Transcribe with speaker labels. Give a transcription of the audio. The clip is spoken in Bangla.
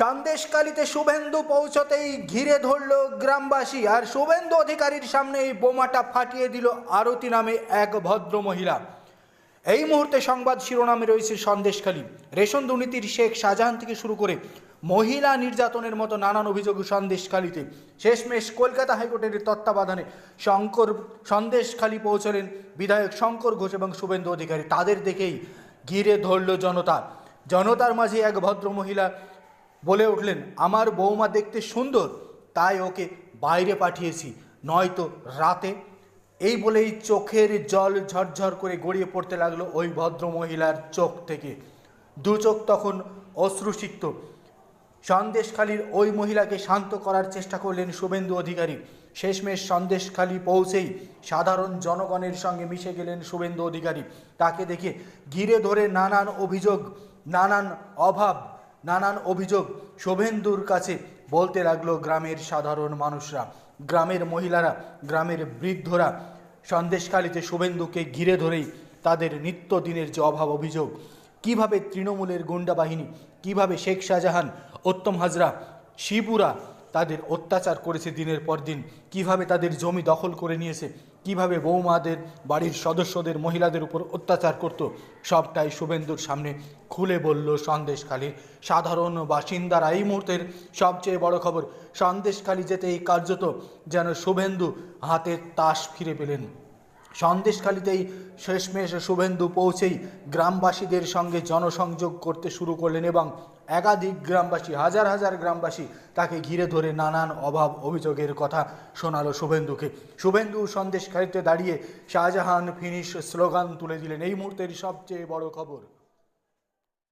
Speaker 1: সন্দেশকালীতে শুভেন্দু পৌঁছতেই ঘিরে ধরল গ্রামবাসী আর শুভেন্দু অধিকারীর সামনে এই বোমাটা ফাটিয়ে দিল আরতি নামে এক ভদ্র মহিলা। এই মুহূর্তে সংবাদ শিরোনামে রয়েছে সন্দেশখালী রেশন দুর্নীতির শেখ শাহজাহান থেকে শুরু করে মহিলা নির্যাতনের মতো নানান অভিযোগ সন্দেশখালীতে শেষমেশ কলকাতা হাইকোর্টের তত্ত্বাবধানে শঙ্কর সন্দেশখালী পৌঁছলেন বিধায়ক শঙ্কর ঘোষ এবং শুভেন্দু অধিকারী। তাদের দেখেই ঘিরে ধরল জনতা। জনতার মাঝে এক ভদ্র মহিলা বলে উঠলেন, আমার বৌমা দেখতে সুন্দর, তাই ওকে বাইরে পাঠিয়েছি, নয়তো রাতে। এই বলেই চোখের জল ঝরঝর করে গড়িয়ে পড়তে লাগল ওই ভদ্র মহিলার চোখ থেকে। দু চোখ তখন অশ্রুসিক্ত। সন্দেশখালীর ওই মহিলাকে শান্ত করার চেষ্টা করলেন শুভেন্দু অধিকারী। শেষমেশ সন্দেশখালী পৌঁছেই সাধারণ জনগণের সঙ্গে মিশে গেলেন শুভেন্দু অধিকারী। তাকে দেখে ঘিরে ধরে নানান অভিযোগ, নানান অভাব নানান অভিযোগ শোভেন্দুর কাছে বলতে লাগল গ্রামের সাধারণ মানুষরা, গ্রামের মহিলারা, গ্রামের বৃদ্ধরা। সন্দেশখালিতে শুভেন্দুকে ঘিরে ধরেই তাদের নিত্যদিনের যে অভাব অভিযোগ, কীভাবে তৃণমূলের গুন্ডা বাহিনী, কীভাবে শেখ শাহজাহান, উত্তম হাজরা, শিবুরা তাদের অত্যাচার করেছে দিনের পর দিন। কীভাবে তাদের জমি দখল করে নিয়েছে? কীভাবে বৌমাদের বাড়ির সদস্যদের, মহিলাদের উপর অত্যাচার করত? সবটাই শুভেন্দুর সামনে খুলে বলল সন্দেশখালীর সাধারণ বাসিন্দারা এই মুহূর্তের সবচেয়ে বড় খবর, সন্দেশখালী যেতে এই কার্যত যেন শুভেন্দু হাতে তাস ফিরে পেলেন। সন্দেশখালিতেই শেষমেশ শুভেন্দু পৌঁছেই গ্রামবাসীদের সঙ্গে জনসংযোগ করতে শুরু করলেন এবং একাধিক গ্রামবাসী, হাজার হাজার গ্রামবাসী তাকে ঘিরে ধরে নানান অভাব অভিযোগের কথা শোনালো শুভেন্দুকে। শুভেন্দু সন্দেশখালিতে দাঁড়িয়ে শাহজাহান ফিনিশ স্লোগান তুলে দিলেন। এই মুহূর্তের সবচেয়ে বড় খবর